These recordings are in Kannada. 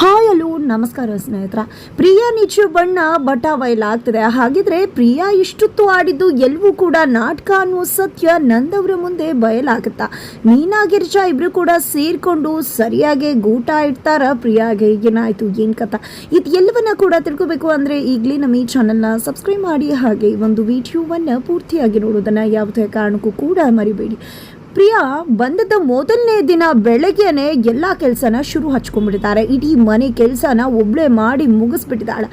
ಹಾಯ್ ಹಲೋ ನಮಸ್ಕಾರ ಸ್ನೇಹಿತರ. ಪ್ರಿಯಾ ನಿಚ್ಚು ಬಣ್ಣ ಬಟ ಆಗ್ತದೆ. ಹಾಗಿದ್ರೆ ಪ್ರಿಯಾ ಇಷ್ಟೊತ್ತು ಆಡಿದ್ದು ಎಲ್ಲವೂ ಕೂಡ ನಾಟಕ ಅನ್ನೋ ಸತ್ಯ ನಂದವರ ಮುಂದೆ ಬಯಲಾಗುತ್ತಾ? ಮೀನಾ ಗಿರ್ಜಾ ಇಬ್ರು ಕೂಡ ಸೇರಿಕೊಂಡು ಸರಿಯಾಗಿ ಗೂಟ ಇಡ್ತಾರ. ಪ್ರಿಯಾಗೆ ಏನಾಯ್ತು, ಏನ್ ಕಥಾ? ಇದು ಎಲ್ಲವನ್ನ ಕೂಡ ತಿಳ್ಕೊಬೇಕು ಅಂದ್ರೆ ಈಗಲೇ ನಮ್ಮ ಈ ಚಾನಲ್ನ ಸಬ್ಸ್ಕ್ರೈಬ್ ಮಾಡಿ ಹಾಗೆ ಒಂದು ವಿಡಿಯೋವನ್ನ ಪೂರ್ತಿಯಾಗಿ ನೋಡೋದನ್ನ ಯಾವುದೇ ಕಾರಣಕ್ಕೂ ಕೂಡ ಮರಿಬೇಡಿ. ಪ್ರಿಯಾ ಬಂದದ ಮೊದಲನೇ ದಿನ ಬೆಳಗ್ಗೆನೆ ಎಲ್ಲ ಕೆಲಸನ ಶುರು ಹಚ್ಕೊಂಡ್ಬಿಡ್ತಾರೆ ಇಡೀ ಮನೆ ಕೆಲಸನ ಒಬ್ಳೆ ಮಾಡಿ ಮುಗಿಸ್ಬಿಟ್ಟಿದ್ದಾಳೆ.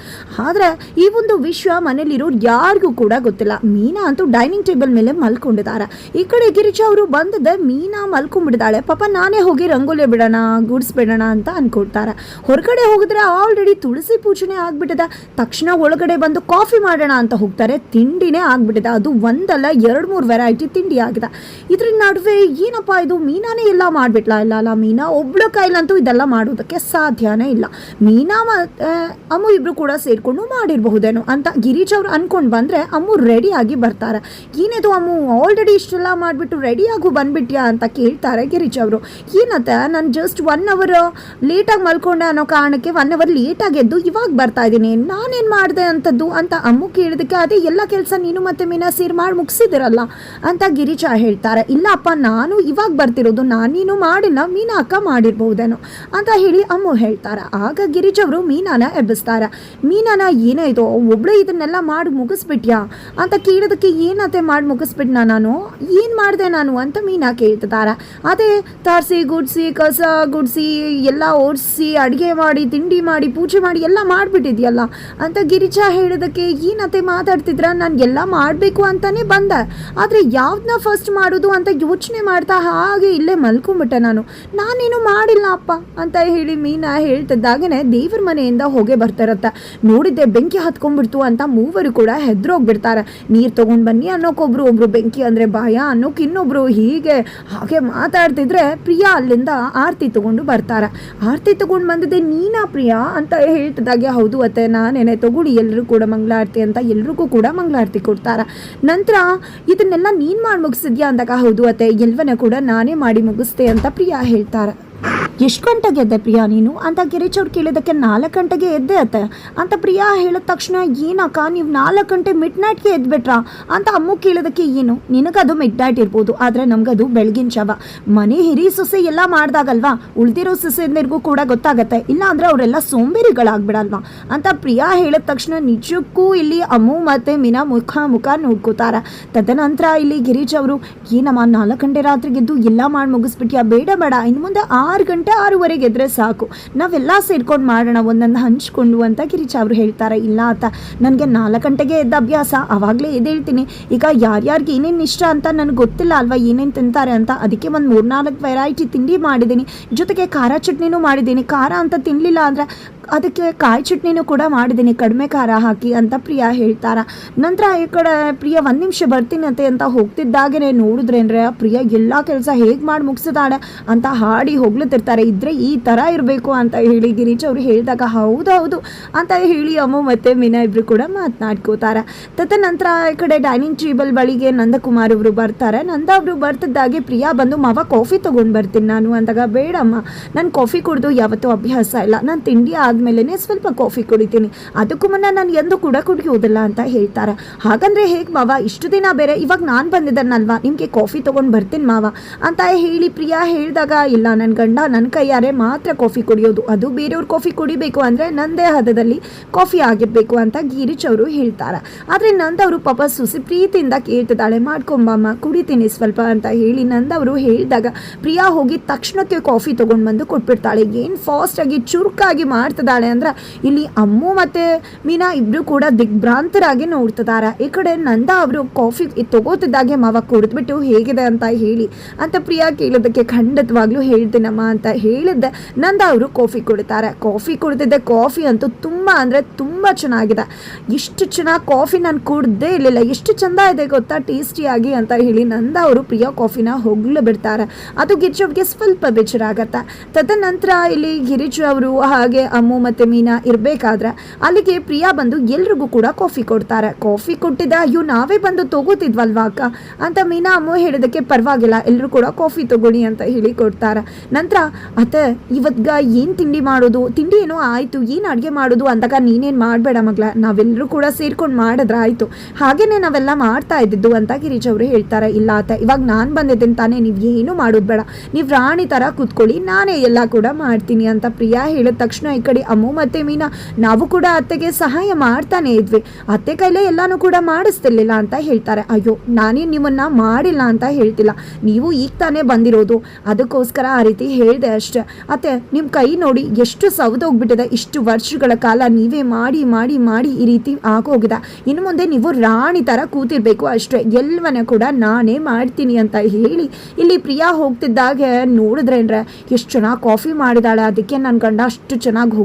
ಆದರೆ ಈ ಒಂದು ವಿಷಯ ಮನೇಲಿರೋರು ಯಾರಿಗೂ ಕೂಡ ಗೊತ್ತಿಲ್ಲ. ಮೀನಾ ಅಂತೂ ಡೈನಿಂಗ್ ಟೇಬಲ್ ಮೇಲೆ ಮಲ್ಕೊಂಡಿದ್ದಾರೆ. ಈ ಕಡೆ ಗಿರಿಜಾ ಅವರು ಬಂದದ ಮೀನಾ ಮಲ್ಕೊಂಡ್ಬಿಟ್ಟಿದ್ದಾಳೆ. ಪಾಪ ನಾನೇ ಹೋಗಿ ರಂಗೋಲಿ ಬಿಡೋಣ ಗುಡಿಸ್ಬಿಡೋಣ ಅಂತ ಅನ್ಕೊಳ್ತಾರೆ. ಹೊರಗಡೆ ಹೋಗಿದ್ರೆ ಆಲ್ರೆಡಿ ತುಳಸಿ ಪೂಜೆನೇ ಆಗ್ಬಿಟ್ಟಿದೆ. ತಕ್ಷಣ ಒಳಗಡೆ ಬಂದು ಕಾಫಿ ಮಾಡೋಣ ಅಂತ ಹೋಗ್ತಾರೆ. ತಿಂಡಿನೇ ಆಗ್ಬಿಟ್ಟಿದೆ. ಅದು ಒಂದಲ್ಲ ಎರಡು ಮೂರು ವೆರೈಟಿ ತಿಂಡಿ ಆಗಿದೆ. ಇದ್ರ ನಡುವೆ ಏನಪ್ಪ ಇದು ಮೀನಾನೇ ಎಲ್ಲ ಮಾಡ್ಬಿಟ್ಲಾ. ಇಲ್ಲ ಅಲ್ಲ ಮೀನಾ ಒಬ್ಳ ಕೈಲಂತೂ ಇದೆಲ್ಲ ಮಾಡೋದಕ್ಕೆ ಸಾಧ್ಯನೇ ಇಲ್ಲ. ಮೀನಾ ಅಮ್ಮು ಇಬ್ರು ಕೂಡ ಸೇರಿಕೊಂಡು ಮಾಡಿರಬಹುದೇನೋ ಅಂತ ಗಿರೀಶ್ ಅವ್ರು ಅನ್ಕೊಂಡು ಬಂದ್ರೆ ಅಮ್ಮು ರೆಡಿಯಾಗಿ ಬರ್ತಾರೆ. ಏನಿದು ಅಮ್ಮು ಆಲ್ರೆಡಿ ಇಷ್ಟೆಲ್ಲ ಮಾಡಿಬಿಟ್ಟು ರೆಡಿಯಾಗೂ ಬಂದ್ಬಿಟ್ಯಾ ಅಂತ ಕೇಳ್ತಾರೆ ಗಿರೀಶ್ ಅವರು. ಏನತ್ತೆ ನಾನು ಜಸ್ಟ್ ಒನ್ ಅವರ್ ಲೇಟಾಗಿ ಮಲ್ಕೊಂಡೆ ಅನ್ನೋ ಕಾರಣಕ್ಕೆ ಒನ್ ಅವರ್ ಲೇಟಾಗಿ ಎದ್ದು ಇವಾಗ ಬರ್ತಾ ಇದ್ದೀನಿ. ನಾನೇನು ಮಾಡಿದೆ ಅಂತದ್ದು ಅಂತ ಅಮ್ಮು ಕೇಳಿದಕ್ಕೆ ಅದೇ ಎಲ್ಲ ಕೆಲಸ ನೀನು ಮತ್ತೆ ಮೀನಾ ಸೇರಿ ಮಾಡಿ ಮುಗಿಸಿದಿರಲ್ಲ ಅಂತ ಗಿರೀಶ ಹೇಳ್ತಾರೆ. ಇಲ್ಲಪ್ಪ ನಾನು ಇವಾಗ ಬರ್ತಿರೋದು ನಾನೇನು ಮಾಡಿಲ್ಲ ಮೀನಾ ಅಕ್ಕ ಮಾಡಿರ್ಬಹುದೇನೋ ಅಂತ ಹೇಳಿ ಅಮ್ಮು ಹೇಳ್ತಾರೆ. ಆಗ ಗಿರಿಜವರು ಮೀನಾನ ಎಬ್ಬಿಸ್ತಾರೆ. ಮೀನಾನ ಏನಾಯಿತು ಒಬ್ಳೆ ಇದನ್ನೆಲ್ಲ ಮಾಡಿ ಮುಗಿಸ್ಬಿಟ್ಯಾ ಅಂತ ಕೇಳೋದಕ್ಕೆ ಏನತ್ತೆ ಮಾಡಿ ಮುಗಿಸ್ಬಿಟ್ನಾ ನಾನು? ಏನು ಮಾಡಿದೆ ನಾನು ಅಂತ ಮೀನಾ ಕೇಳ್ತಿದ್ದಾರೆ ಅದೇ ತಾರ್ಸಿ, ಗುಡ್ಸಿ, ಕಸ, ಗುಡ್ಸಿ, ಎಲ್ಲ ಓಡಿಸಿ ಅಡುಗೆ ಮಾಡಿ, ತಿಂಡಿ ಮಾಡಿ, ಪೂಜೆ ಮಾಡಿ ಎಲ್ಲ ಮಾಡಿಬಿಟ್ಟಿದ್ಯಲ್ಲ ಅಂತ ಗಿರಿಜ ಹೇಳೋದಕ್ಕೆ ಏನತ್ತೆ ಮಾತಾಡ್ತಿದ್ರ? ನಾನು ಎಲ್ಲ ಮಾಡಬೇಕು ಅಂತಲೇ ಬಂದೆ. ಆದರೆ ಯಾವ್ದನ್ನ ಫಸ್ಟ್ ಮಾಡೋದು ಅಂತ ಯೋಚನೆ ಮಾಡ್ತಾ ಹಾಗೆ ಇಲ್ಲೇ ಮಲ್ಕೊಂಡ್ಬಿಟ್ಟೆ ನಾನು. ನಾನೇನು ಮಾಡಿಲ್ಲ ಅಪ್ಪ, ಅಂತ ಹೇಳಿ ಮೀನಾ ಹೇಳ್ತಿದ್ದಾಗನೇ ದೇವ್ರ ಮನೆಯಿಂದ ಹೊಗೆ ಬರ್ತಿರತ್ತೆ ನೋಡಿದ್ದೆ ಬೆಂಕಿ ಹತ್ಕೊಂಡ್ಬಿಡ್ತು ಅಂತ ಮೂವರು ಕೂಡ ಹೆದ್ರೋಗ್ಬಿಡ್ತಾರೆ. ನೀರು ತೊಗೊಂಡು ಬನ್ನಿ ಅನ್ನೋಕೊಬ್ರು, ಒಬ್ರು ಬೆಂಕಿ ಅಂದರೆ ಭಯ ಅನ್ನೋಕೆ ಇನ್ನೊಬ್ರು ಹೀಗೆ ಹಾಗೆ ಮಾತಾಡ್ತಿದ್ರೆ ಪ್ರಿಯಾ ಅಲ್ಲಿಂದ ಆರತಿ ತೊಗೊಂಡು ಬರ್ತಾರೆ. ಆರತಿ ತಗೊಂಡು ಬಂದಿದ್ದೆ ನೀನಾ ಪ್ರಿಯಾ ಅಂತ ಹೇಳ್ತಿದ್ದಾಗೆ, ಹೌದು ಅತ್ತೆ, ನಾನೇನೆ, ತಗೊಳ್ಳಿ ಎಲ್ಲರೂ ಕೂಡ ಮಂಗಳಾರತಿ ಅಂತ ಎಲ್ರಿಗೂ ಕೂಡ ಮಂಗಳಾರತಿ ಕೊಡ್ತಾರೆ. ನಂತರ ಇದನ್ನೆಲ್ಲ ನೀನು ಮಾಡಿ ಮುಗಿಸಿದ್ಯಾ ಅಂದಾಗ, ಹೌದು ಅತ್ತೆ ಎಲ್ವನ್ನ ಕೂಡ ನಾನೇ ಮಾಡಿ ಮುಗಿಸ್ತೆ ಅಂತ ಪ್ರಿಯಾ ಹೇಳ್ತಾರೆ. ಎಷ್ಟು ಗಂಟೆಗೆ ಎದ್ದೆ ಪ್ರಿಯಾ ನೀನು? ಅಂತ ಗಿರೀಶ್ ಅವ್ರು ಕೇಳಿದಕ್ಕೆ ನಾಲ್ಕು ಗಂಟೆಗೆ ಎದ್ದೆ ಅತ್ತೆ. ಅಂತ ಪ್ರಿಯಾ ಹೇಳಿದ ತಕ್ಷಣ, ಏನಕ್ಕ, ನೀವು ನಾಲ್ಕು ಗಂಟೆ ಮಿಡ್ ನೈಟ್ಗೆ ಎದ್ಬಿಟ್ರಾ? ಅಂತ ಅಮ್ಮು ಕೇಳಿದಕ್ಕೆ ಏನು? ನಿನಗದು ಮಿಡ್ ನೈಟ್ ಇರ್ಬೋದು, ಆದರೆ ನಮಗದು ಬೆಳಗಿನ ಶವ. ಮನೆ ಹಿರಿ ಸೊಸೆ ಎಲ್ಲ ಮಾಡಿದಾಗಲ್ವಾ? ಉಳಿದಿರೋ ಸೊಸೆಂದಿರಿಗೂ ಕೂಡ ಗೊತ್ತಾಗತ್ತೆ. ಇಲ್ಲ ಅಂದರೆ ಅವರೆಲ್ಲ ಸೋಂಬೇರಿಗಳಾಗ್ಬಿಡಲ್ವಾ? ಅಂತ ಪ್ರಿಯಾ ಹೇಳಿದ ತಕ್ಷಣ, ನಿಜಕ್ಕೂ ಇಲ್ಲಿ ಅಮ್ಮು ಮತ್ತು ಮೀನಾ ಮುಖ ಮುಖ ನೋಡ್ಕೋತಾರ. ತದನಂತರ ಇಲ್ಲಿ ಗಿರೀಶ್ ಅವರು, ಏನಮ್ಮ, ನಾಲ್ಕು ಗಂಟೆ ರಾತ್ರಿಗೆ ಎದ್ದು ಎಲ್ಲ ಮಾಡಿ ಮುಗಿಸ್ಬಿಟ್ಯಾ ಬೇಡ ಬೇಡ. ಇನ್ನು ಮುಂದೆ ಆರು ಗಂಟೆ, ಆರೂವರೆಗೆ ಎದ್ರೆ ಸಾಕು. ನಾವೆಲ್ಲ ಸೇರ್ಕೊಂಡು ಮಾಡೋಣ ಒಂದನ್ನು ಹಂಚ್ಕೊಂಡು ಅಂತ ಕಿರಿಚ ಅವರು ಹೇಳ್ತಾರೆ. ಇಲ್ಲ ಅಂತ ನನಗೆ ನಾಲ್ಕು ಗಂಟೆಗೆ ಎದ್ದ ಅಭ್ಯಾಸ ಆವಾಗಲೇ ಎದ್ದೇಳ್ತೀನಿ. ಈಗ ಯಾರ್ಯಾರಿಗೆ ಏನೇನು ಇಷ್ಟ ಅಂತ ನನಗೆ ಗೊತ್ತಿಲ್ಲ ಅಲ್ವಾ, ಏನೇನು ತಿಂತಾರೆ ಅಂತ, ಅದಕ್ಕೆ ಒಂದು ಮೂರ್ನಾಲ್ಕು ವೆರೈಟಿ ತಿಂಡಿ ಮಾಡಿದ್ದೀನಿ. ಜೊತೆಗೆ ಖಾರ ಚಟ್ನಿನೂ ಮಾಡಿದ್ದೀನಿ. ಖಾರ ಅಂತ ತಿನ್ನಲಿಲ್ಲ ಅಂದರೆ ಅದಕ್ಕೆ ಕಾಯಿ ಚಟ್ನಿನೂ ಕೂಡ ಮಾಡಿದ್ದೀನಿ. ಕಡಿಮೆ ಖಾರ ಹಾಕಿ ಅಂತ ಪ್ರಿಯಾ ಹೇಳ್ತಾರ. ನಂತರ ಈ ಕಡೆ ಪ್ರಿಯಾ ಒಂದು ನಿಮಿಷ ಬರ್ತೀನಂತೆ ಅಂತ ಹೋಗ್ತಿದ್ದಾಗೇ ನೋಡಿದ್ರೇನ್ರೆ ಪ್ರಿಯಾ ಎಲ್ಲ ಕೆಲಸ ಹೇಗೆ ಮಾಡಿ ಮುಗಿಸಿದಾಳೆ ಅಂತ ಹಾಡಿ ಹೊಗ್ಲುತ್ತಿರ್ತಾರೆ ಇದ್ರೆ ಈ ಥರ ಇರಬೇಕು ಅಂತ ಹೇಳಿ ಗಿರೀಶ್ ಅವರು ಹೇಳಿದಾಗ, ಹೌದು ಹೌದು ಅಂತ ಹೇಳಿ ಅಮ್ಮ ಮತ್ತು ಮೀನಾ ಇಬ್ಬರು ಕೂಡ ಮಾತನಾಡ್ಕೋತಾರೆ. ತದನಂತರ ಈ ಕಡೆ ಡೈನಿಂಗ್ ಟೇಬಲ್ ಬಳಿಗೆ ನಂದಕುಮಾರ್ ಅವರು ಬರ್ತಾರೆ. ನಂದ ಅವರು ಬರ್ತಿದ್ದಾಗೆ ಪ್ರಿಯಾ ಬಂದು, ಮಾವ ಕಾಫಿ ತೊಗೊಂಡು ಬರ್ತೀನಿ ನಾನು ಅಂದಾಗ, ಬೇಡಮ್ಮ, ನಾನು ಕಾಫಿ ಕುಡಿದು ಯಾವತ್ತೂ ಅಭ್ಯಾಸ ಇಲ್ಲ. ನಾನು ತಿಂಡಿ ಆದಮೇಲೆ ಸ್ವಲ್ಪ ಕಾಫಿ ಕುಡಿತೀನಿ. ಅದಕ್ಕೂ ಮುನ್ನ ನಾನು ಎಂದು ಕೂಡ ಕುಡಿಯೋದಿಲ್ಲ ಅಂತ ಹೇಳ್ತಾರೆ. ಹಾಗಂದ್ರೆ ಹೇಗೆ ಮಾವ? ಇಷ್ಟು ದಿನ ಬೇರೆ ಇವಾಗ ನಾನು ಬಂದಿದ್ದಾನಲ್ವಾ? ನಿಮಗೆ ಕಾಫಿ ತೊಗೊಂಡು ಬರ್ತೀನಿ ಮಾವ ಅಂತ ಹೇಳಿ ಪ್ರಿಯಾ ಹೇಳಿದಾಗ, ಇಲ್ಲ ನನ್ನ ಗಂಡ ನನ್ನ ಕೈಯಾರೆ ಮಾತ್ರ ಕಾಫಿ ಕುಡಿಯೋದು. ಅದು ಬೇರೆಯವ್ರ ಕಾಫಿ ಕುಡಿಬೇಕು ಅಂದರೆ ನಂದೇ ಹದದಲ್ಲಿ ಕಾಫಿ ಆಗಿರಬೇಕು ಅಂತ ಗೀರಿಚ್ ಅವರು ಹೇಳ್ತಾರೆ. ಆದರೆ ನಂದವರು ಪಾಪ ಸುಸಿ ಪ್ರೀತಿಯಿಂದ ಕೇಳ್ತಿದ್ದಾಳೆ ಮಾಡ್ಕೊಂಬಮ್ಮ ಕುಡಿತೀನಿ ಸ್ವಲ್ಪ ಅಂತ ಹೇಳಿ ನಂದವರು ಹೇಳಿದಾಗ, ಪ್ರಿಯಾ ಹೋಗಿ ತಕ್ಷಣಕ್ಕೆ ಕಾಫಿ ತೊಗೊಂಡು ಬಂದು ಕೊಟ್ಬಿಡ್ತಾಳೆ. ಏನು ಫಾಸ್ಟಾಗಿ ಚುರುಕಾಗಿ ಮಾಡ್ತಿದ್ದಾಳೆ. ಅಂದ್ರೆ ಇಲ್ಲಿ ಅಮ್ಮು ಮತ್ತೆ ಮೀನಾ ಇಬ್ಬರು ಕೂಡ ದಿಗ್ಭ್ರಾಂತರಾಗಿ ನೋಡ್ತಿದ್ದಾರೆ. ಈ ಕಡೆ ನಂದ ಅವರು ಕಾಫಿ ತಗೋತಿದ್ದಾಗೆ ಮಾವ ಕುಡಿದ್ಬಿಟ್ಟು ಹೇಗಿದೆ ಅಂತ ಹೇಳಿ. ಅಂತ ಪ್ರಿಯಾ ಕೇಳೋದಕ್ಕೆ ಖಂಡಿತವಾಗ್ಲೂ ಹೇಳ್ತೀನಮ್ಮ ಅಂತ ಹೇಳಿದ್ದೆ. ನಂದ ಅವರು ಕಾಫಿ ಕುಡಿತಾರೆ. ಕಾಫಿ ಕುಡಿದಿದ್ದೆ. ಕಾಫಿ ಅಂತೂ ತುಂಬ ಅಂದರೆ ತುಂಬ ಚೆನ್ನಾಗಿದೆ. ಇಷ್ಟು ಚೆನ್ನಾಗಿ ಕಾಫಿ ನಾನು ಕುಡ್ದೇ ಇರಲಿಲ್ಲ. ಎಷ್ಟು ಚಂದ ಇದೆ ಗೊತ್ತಾ? ಟೇಸ್ಟಿಯಾಗಿ ಅಂತ ಹೇಳಿ ನಂದ ಅವರು ಪ್ರಿಯಾ ಕಾಫಿನ ಹೊಗ್ಲು ಬಿಡ್ತಾರೆ. ಅದು ಗಿರಿಜ್ ಅವ್ರಿಗೆ ಸ್ವಲ್ಪ ಬೇಜಾರಾಗತ್ತೆ. ತದನಂತರ ಇಲ್ಲಿ ಗಿರಿಜ್ ಅವರು ಹಾಗೆ ಅಮ್ಮು ಅಮ್ಮು ಮತ್ತು ಮೀನಾ ಇರಬೇಕಾದ್ರೆ ಅಲ್ಲಿಗೆ ಪ್ರಿಯಾ ಬಂದು ಎಲ್ರಿಗೂ ಕೂಡ ಕಾಫಿ ಕೊಡ್ತಾರೆ. ಕಾಫಿ ಕೊಟ್ಟಿದ್ದ ಅಯ್ಯೋ, ನಾವೇ ಬಂದು ತಗೋತಿದ್ವಲ್ವಾ ಅಕ್ಕ? ಅಂತ ಮೀನಾ ಅಮ್ಮ ಹೇಳೋದಕ್ಕೆ ಪರವಾಗಿಲ್ಲ ಎಲ್ಲರೂ ಕೂಡ ಕಾಫಿ ತಗೊಳ್ಳಿ ಅಂತ ಹೇಳಿ ಕೊಡ್ತಾರೆ. ನಂತರ, ಅತ್ತೆ, ಇವತ್ಗ ಏನು ತಿಂಡಿ ಮಾಡೋದು? ತಿಂಡಿ ಏನೋ ಆಯಿತು, ಏನು ಅಡುಗೆ ಮಾಡೋದು? ಅಂದಾಗ ನೀನೇನು ಮಾಡಬೇಡ ಮಗಳ ನಾವೆಲ್ಲರೂ ಕೂಡ ಸೇರ್ಕೊಂಡು ಮಾಡಿದ್ರೆ ಆಯಿತು. ಹಾಗೇನೆ ನಾವೆಲ್ಲ ಮಾಡ್ತಾ ಇದ್ದಿದ್ದು ಅಂತ ಗಿರೀಶ್ ಅವರು ಹೇಳ್ತಾರೆ. ಇಲ್ಲ ಅತ್ತೆ, ಇವಾಗ ನಾನು ಬಂದಿದ್ದೀನಿ ತಾನೇ, ನೀವು ಏನು ಮಾಡೋದು ಬೇಡ. ನೀವು ರಾಣಿ ಥರ ಕೂತ್ಕೊಳ್ಳಿ, ನಾನೇ ಎಲ್ಲ ಕೂಡ ಮಾಡ್ತೀನಿ ಅಂತ ಪ್ರಿಯಾ ಹೇಳಿದ ತಕ್ಷಣ ಈ ಕಡೆ ಅಮ್ಮು ಮತ್ತು ಮೀನಾ, ನಾವು ಕೂಡ ಅತ್ತೆಗೆ ಸಹಾಯ ಮಾಡ್ತಾನೆ ಇದ್ವಿ. ಅತ್ತೆ ಕೈಲೇ ಎಲ್ಲನೂ ಕೂಡ ಮಾಡಿಸ್ತಿರ್ಲಿಲ್ಲ ಅಂತ ಹೇಳ್ತಾರೆ. ಅಯ್ಯೋ, ನಾನೇ ನಿಮ್ಮನ್ನ ಮಾಡಿಲ್ಲ ಅಂತ ಹೇಳ್ತಿಲ್ಲ. ನೀವು ಈಗ ತಾನೇ ಬಂದಿರೋದು. ಅದಕ್ಕೋಸ್ಕರ ಆ ರೀತಿ ಹೇಳಿದೆ ಅಷ್ಟೆ. ಅತ್ತೆ ನಿಮ್ಮ ಕೈ ನೋಡಿ ಎಷ್ಟು ಸವದೋಗ್ಬಿಟ್ಟಿದೆ. ಇಷ್ಟು ವರ್ಷಗಳ ಕಾಲ ನೀವೇ ಮಾಡಿ ಮಾಡಿ ಮಾಡಿ ಈ ರೀತಿ ಆಗೋಗಿದೆ. ಇನ್ನು ಮುಂದೆ ನೀವು ರಾಣಿ ಥರ ಕೂತಿರ್ಬೇಕು ಅಷ್ಟೇ. ಎಲ್ಲವನ್ನ ಕೂಡ ನಾನೇ ಮಾಡ್ತೀನಿ ಅಂತ ಹೇಳಿ ಇಲ್ಲಿ ಪ್ರಿಯಾ ಹೋಗ್ತಿದ್ದಾಗೆ ನೋಡಿದ್ರೆ ಎಷ್ಟು ಚೆನ್ನಾಗಿ ಕಾಫಿ ಮಾಡಿದಾಳೆ. ಅದಕ್ಕೆ ನನ್ನ ಗಂಡ ಅಷ್ಟು ಚೆನ್ನಾಗಿ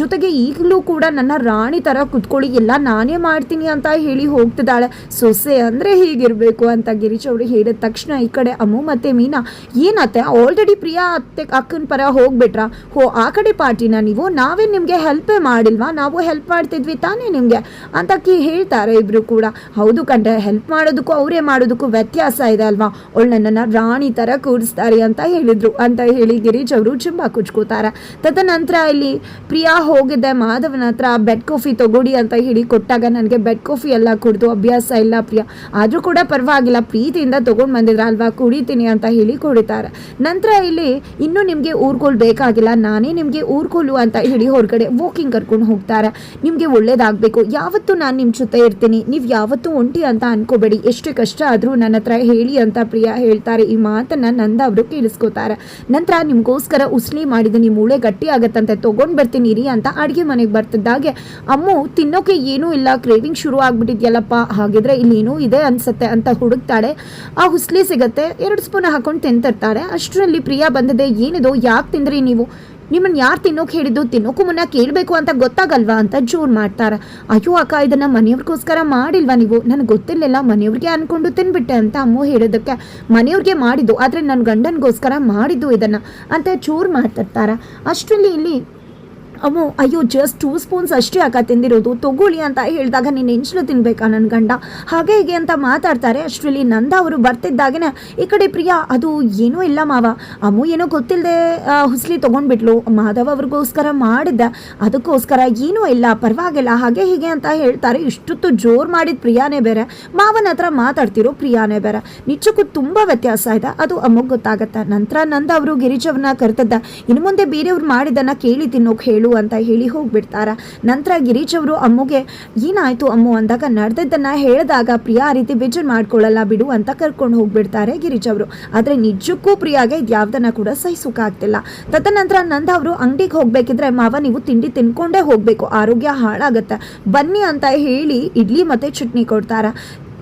ಜೊತೆಗೆ ಈಗಲೂ ಕೂಡ ನನ್ನ ರಾಣಿ ಥರ ಕುತ್ಕೊಳ್ಳಿ, ಎಲ್ಲ ನಾನೇ ಮಾಡ್ತೀನಿ ಅಂತ ಹೇಳಿ ಹೋಗ್ತಿದ್ದಾಳೆ. ಸೊಸೆ ಅಂದರೆ ಹೀಗಿರಬೇಕು ಅಂತ ಗಿರೀಶ್ ಅವರು ಹೇಳಿದ ತಕ್ಷಣ ಈ ಕಡೆ ಅಮ್ಮು ಮತ್ತೆ ಮೀನಾ, ಏನತ್ತೆ ಆಲ್ರೆಡಿ ಪ್ರಿಯಾ ಅತ್ತೆ, ಅಕ್ಕನ ಪರ ಹೋಗ್ಬಿಟ್ರಾ? ಹೋ, ಆ ಕಡೆ ಪಾರ್ಟಿನ ನೀವು? ನಾವೇ ನಿಮಗೆ ಹೆಲ್ಪೇ ಮಾಡಿಲ್ವಾ? ನಾವು ಹೆಲ್ಪ್ ಮಾಡ್ತಿದ್ವಿ ತಾನೇ ನಿಮಗೆ? ಅಂತ ಕಿ ಹೇಳ್ತಾರೆ ಇಬ್ರು ಕೂಡ. ಹೌದು ಕಂಡ್ರೆ ಹೆಲ್ಪ್ ಮಾಡೋದಕ್ಕೂ ಅವರೇ ಮಾಡೋದಕ್ಕೂ ವ್ಯತ್ಯಾಸ ಇದೆ ಅಲ್ವಾ? ಅವಳು ನನ್ನನ್ನು ರಾಣಿ ಥರ ಕೂರಿಸ್ತಾರೆ ಅಂತ ಹೇಳಿದ್ರು ಅಂತ ಹೇಳಿ ಗಿರೀಶ್ ಅವರು ಚುಂಬ ಕುಚ್ಕೋತಾರೆ. ತದನಂತರ ಇಲ್ಲಿ ಪ್ರಿಯಾ ಹೋಗಿದ್ದೆ ಮಾಧವನ ಹತ್ರ ಬೆಡ್ ಕಾಫಿ ತಗೊಡಿ ಅಂತ ಹೇಳಿ ಕೊಟ್ಟಾಗ ನನಗೆ ಬೆಡ್ ಕಾಫಿ ಎಲ್ಲ ಕುಡಿದು ಅಭ್ಯಾಸ ಇಲ್ಲ ಪ್ರಿಯಾ. ಆದರೂ ಕೂಡ ಪರವಾಗಿಲ್ಲ, ಪ್ರೀತಿಯಿಂದ ತೊಗೊಂಡು ಬಂದಿದ್ರ ಅಲ್ವಾ, ಕುಡಿತೀನಿ ಅಂತ ಹೇಳಿ ಕುಡಿತಾರೆ. ನಂತರ ಇಲ್ಲಿ ಇನ್ನೂ ನಿಮಗೆ ಊರ್ಗೋಲ್ ಬೇಕಾಗಿಲ್ಲ, ನಾನೇ ನಿಮಗೆ ಊರ್ಗೋಲು ಅಂತ ಹೇಳಿ ಹೊರಗಡೆ ವಾಕಿಂಗ್ ಕರ್ಕೊಂಡು ಹೋಗ್ತಾರೆ. ನಿಮಗೆ ಒಳ್ಳೇದಾಗಬೇಕು. ಯಾವತ್ತೂ ನಾನು ನಿಮ್ಮ ಜೊತೆ ಇರ್ತೀನಿ. ನೀವು ಯಾವತ್ತೂ ಒಂಟಿ ಅಂತ ಅನ್ಕೋಬೇಡಿ. ಎಷ್ಟು ಕಷ್ಟ ಆದರೂ ನನ್ನ ಹತ್ರ ಹೇಳಿ ಅಂತ ಪ್ರಿಯಾ ಹೇಳ್ತಾರೆ. ಈ ಮಾತನ್ನು ನಂದ ಅವರು ಕೇಳಿಸ್ಕೋತಾರೆ. ನಂತರ ನಿಮಗೋಸ್ಕರ ಉಸ್ಲಿ ನಿಮ್ಮ ಮೂಳೆ ಗಟ್ಟಿ ಆಗತ್ತಂತೆ, ತೊಗೊಂಡು ಬರ್ತೀನಿ ಇರಿ ಅಂತ ಅಡುಗೆ ಮನೆಗೆ ಬರ್ತಿದ್ದಾಗೆ ಅಮ್ಮು, ತಿನ್ನೋಕೆ ಏನೂ ಇಲ್ಲ ಕ್ರೇವಿಂಗ್ ಶುರು ಆಗ್ಬಿಟ್ಟಿದ್ಯಲ್ಲಪ್ಪ, ಹಾಗಿದ್ರೆ ಇಲ್ಲಿ ಏನೂ ಇದೆ ಅನ್ಸುತ್ತೆ ಅಂತ ಹುಡುಕ್ತಾಳೆ. ಆ ಹುಸ್ಲಿ ಸಿಗತ್ತೆ, ಎರಡು ಸ್ಪೂನ್ ಹಾಕೊಂಡು ತಿಂತಿರ್ತಾರೆ. ಅಷ್ಟರಲ್ಲಿ ಪ್ರಿಯಾ ಬಂದದೆ, ಏನಿದು, ಯಾಕೆ ತಿಂದ್ರಿ ನೀವು? ನಿಮ್ಮನ್ನು ಯಾರು ತಿನ್ನೋಕೆ ಹೇಳಿದ್ದು? ತಿನ್ನೋಕ್ಕೂ ಮುನ್ನ ಕೇಳಬೇಕು ಅಂತ ಗೊತ್ತಾಗಲ್ವಾ? ಅಂತ ಜೋರ್ ಮಾಡ್ತಾರೆ. ಅಯ್ಯೋ ಅಕ್ಕ, ಇದನ್ನು ಮನೆಯವ್ರಿಗೋಸ್ಕರ ಮಾಡಿಲ್ವಾ ನೀವು? ನನಗೆ ಗೊತ್ತಿರಲಿಲ್ಲ, ಮನೆಯವ್ರಿಗೆ ಅಂದ್ಕೊಂಡು ತಿನ್ಬಿಟ್ಟೆ, ಅಂತ ಅಮ್ಮ ಹೇಳೋದಕ್ಕೆ. ಮನೆಯವ್ರಿಗೆ ಮಾಡಿದ್ದು, ಆದರೆ ನನ್ನ ಗಂಡನಿಗೋಸ್ಕರ ಮಾಡಿದ್ದು ಇದನ್ನು ಅಂತ ಚೂರು ಮಾಡ್ತಿರ್ತಾರೆ. ಅಷ್ಟರಲ್ಲಿ ಇಲ್ಲಿ ಅಮ್ಮು, ಅಯ್ಯೋ ಜಸ್ಟ್ ಟೂ ಸ್ಪೂನ್ಸ್ ಅಷ್ಟೇ ಅಕ್ಕ ತಿಂದಿರೋದು. ತಗೊಳ್ಳಿ ಅಂತ ಹೇಳಿದಾಗ ನೀನು ಹೆಂಚಲು ತಿನ್ಬೇಕಾ ನನ್ನ ಗಂಡ? ಹಾಗೆ ಹೀಗೆ ಅಂತ ಮಾತಾಡ್ತಾರೆ. ಅಷ್ಟರಲ್ಲಿ ನಂದ ಅವರು ಬರ್ತಿದ್ದಾಗನೇ ಈ ಕಡೆ ಪ್ರಿಯಾ, ಅದು ಏನೂ ಇಲ್ಲ ಮಾವ. ಅಮ್ಮು ಏನೋ ಗೊತ್ತಿಲ್ಲದೆ ಹುಸ್ಲಿ ತೊಗೊಂಡ್ಬಿಟ್ಲು. ಮಾಧವ ಅವ್ರಿಗೋಸ್ಕರ ಮಾಡಿದ್ದೆ. ಅದಕ್ಕೋಸ್ಕರ ಏನೂ ಇಲ್ಲ, ಪರವಾಗಿಲ್ಲ. ಹಾಗೆ ಹೀಗೆ ಅಂತ ಹೇಳ್ತಾರೆ. ಇಷ್ಟೊತ್ತು ಜೋರು ಮಾಡಿದ ಪ್ರಿಯಾನೇ ಬೇರೆ. ಮಾವನ ಹತ್ರ ಮಾತಾಡ್ತಿರೋ ಪ್ರಿಯಾನೇ ಬೇರೆ. ನಿಜಕ್ಕೂ ತುಂಬ ವ್ಯತ್ಯಾಸ ಇದೆ. ಅದು ಅಮ್ಮಗೆ ಗೊತ್ತಾಗತ್ತೆ. ನಂತರ ನಂದ ಅವರು ಗಿರಿಜವನ್ನ ಕರೆತದ್ದ ಇನ್ನು ಮುಂದೆ ಬೇರೆಯವ್ರು ಮಾಡಿದ್ದನ್ನು ಕೇಳಿ ತಿನ್ನೋಕೆ ಹೇಳು ಅಂತ ಹೇಳಿ ಹೋಗ್ಬಿಡ್ತಾರ. ನಂತರ ಗಿರೀಶ್ ಅವರು, ಅಮ್ಮಗೆ, ಏನಾಯ್ತು ಅಮ್ಮು? ಅಂದಾಗ ನಡೆದದ್ದನ್ನ ಹೇಳಿದಾಗ ಪ್ರಿಯಾ ಆ ರೀತಿ ಬೇಜಾರು ಮಾಡ್ಕೊಳ್ಳಲ್ಲ ಬಿಡು ಅಂತ ಕರ್ಕೊಂಡು ಹೋಗ್ಬಿಡ್ತಾರೆ ಗಿರೀಶ್ ಅವರು. ಆದರೆ ನಿಜಕ್ಕೂ ಪ್ರಿಯಾಗೆ ಇದ್ಯಾವ್ದನ್ನ ಕೂಡ ಸಹಿಸೋಕ್ಕಾಗ್ತಿಲ್ಲ ತದನಂತರ ನಂದ ಅವರು, ಅಂಗಡಿಗೆ ಹೋಗ್ಬೇಕಿದ್ರೆ ಮಾವ ನೀವು ತಿಂಡಿ ತಿನ್ಕೊಂಡೇ ಹೋಗಬೇಕು. ಆರೋಗ್ಯ ಹಾಳಾಗತ್ತೆ. ಬನ್ನಿ ಅಂತ ಹೇಳಿ ಇಡ್ಲಿ ಮತ್ತೆ ಚಟ್ನಿ ಕೊಡ್ತಾರ.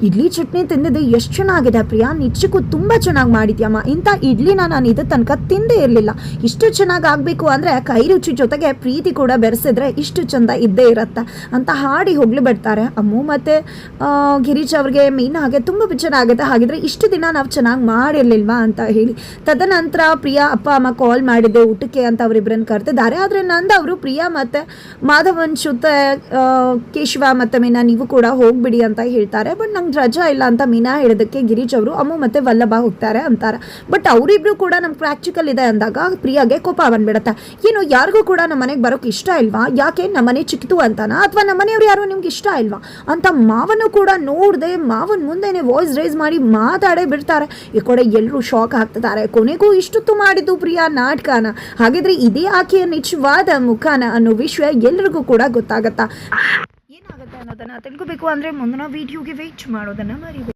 ಇಡ್ಲಿ ಚಟ್ನಿ ತಿಂದಿದ್ದು ಎಷ್ಟು ಚೆನ್ನಾಗಿದೆ ಪ್ರಿಯಾ? ನಿಜಕ್ಕೂ ತುಂಬ ಚೆನ್ನಾಗಿ ಮಾಡಿದ್ಯಮ್ಮ ಇಂಥ ಇಡ್ಲಿನ ನಾನು ಇದು ತನಕ ತಿಂದೇ ಇರಲಿಲ್ಲ. ಇಷ್ಟು ಚೆನ್ನಾಗಿ ಆಗಬೇಕು ಅಂದರೆ ಕೈ ರುಚಿ ಜೊತೆಗೆ ಪ್ರೀತಿ ಕೂಡ ಬೆರೆಸಿದ್ರೆ ಇಷ್ಟು ಚಂದ ಇದ್ದೇ ಇರುತ್ತೆ ಅಂತ ಹಾಡಿ ಹೋಗ್ಲಿ ಬಿಡ್ತಾರೆ. ಅಮ್ಮು ಮತ್ತು ಗಿರೀಶ್ ಅವ್ರಿಗೆ ಮೀನು ಹಾಗೆ ತುಂಬ ಚೆನ್ನಾಗುತ್ತೆ ಹಾಗಿದ್ರೆ ಇಷ್ಟು ದಿನ ನಾವು ಚೆನ್ನಾಗಿ ಮಾಡಿರಲಿಲ್ವಾ ಅಂತ ಹೇಳಿ. ತದನಂತರ ಪ್ರಿಯಾ ಅಪ್ಪ, ಅಮ್ಮ ಕಾಲ್ ಮಾಡಿದ್ದೆ, ಊಟಕ್ಕೆ ಅಂತ ಅವರಿಬ್ಬರನ್ನು ಕರೆದಿದ್ದಾರೆ. ಆದರೆ ನಂದು ಅವರು ಪ್ರಿಯಾ ಮತ್ತು ಮಾಧವನ್ ಜೊತೆ ಕೇಶವ ಮತ್ತು ಮೀನಾ, ನೀವು ಕೂಡ ಹೋಗ್ಬಿಡಿ ಅಂತ ಹೇಳ್ತಾರೆ. ಬಟ್ ನಂಗೆ ರಜಾ ಇಲ್ಲ ಅಂತ ಮೀನಾ ಹೇಳೋದಕ್ಕೆ ಗಿರೀಶ್ ಅವರು, ಅಮ್ಮು ಮತ್ತೆ ವಲ್ಲಭ ಹೋಗ್ತಾರೆ ಅಂತಾರೆ. ಬಟ್ ಅವರಿಬ್ರು ಕೂಡ ನಮ್ಮ ಪ್ರಾಕ್ಟಿಕಲ್ ಇದೆ ಅಂದಾಗ ಪ್ರಿಯಾಗೆ ಕೋಪ ಬಂದ್ಬಿಡತ್ತೆ. ಏನು, ಯಾರಿಗೂ ಕೂಡ ನಮ್ಮ ಮನೆಗೆ ಬರೋಕೆ ಇಷ್ಟ ಇಲ್ವಾ? ಯಾಕೆ ನಮ್ಮ ಮನೆ ಚಿಕ್ಕದು ಅಂತಾನ? ಅಥವಾ ನಮ್ಮ ಮನೆಯವ್ರು ಯಾರು ನಿಮ್ಗೆ ಇಷ್ಟ ಇಲ್ವಾ? ಅಂತ ಮಾವನು ಕೂಡ ನೋಡದೆ ಮಾವನ ಮುಂದೆನೆ ವಾಯ್ಸ್ ರೈಸ್ ಮಾಡಿ ಮಾತಾಡೇ ಬಿಡ್ತಾರೆ. ಈ ಕಡೆ ಎಲ್ಲರೂ ಶಾಕ್ ಆಗ್ತಿದ್ದಾರೆ. ಕೊನೆಗೂ ಇಷ್ಟೊತ್ತು ಮಾಡಿದ್ದು ಪ್ರಿಯಾ ನಾಟಕನ. ಹಾಗಿದ್ರೆ ಇದೇ ಆಕೆಯ ನಿಜವಾದ ಮುಖಾನ ಅನ್ನೋ ವಿಷಯ ಎಲ್ರಿಗೂ ಕೂಡ ಗೊತ್ತಾಗತ್ತಾ? ಅನ್ನೋದನ್ನ ತಿಳ್ಕೋಬೇಕು ಅಂದ್ರೆ ಮುಂದಿನ ವಿಡಿಯೋಗೆ ವೇಟ್ ಮಾಡೋದನ್ನ ಮರಿಬೇಕು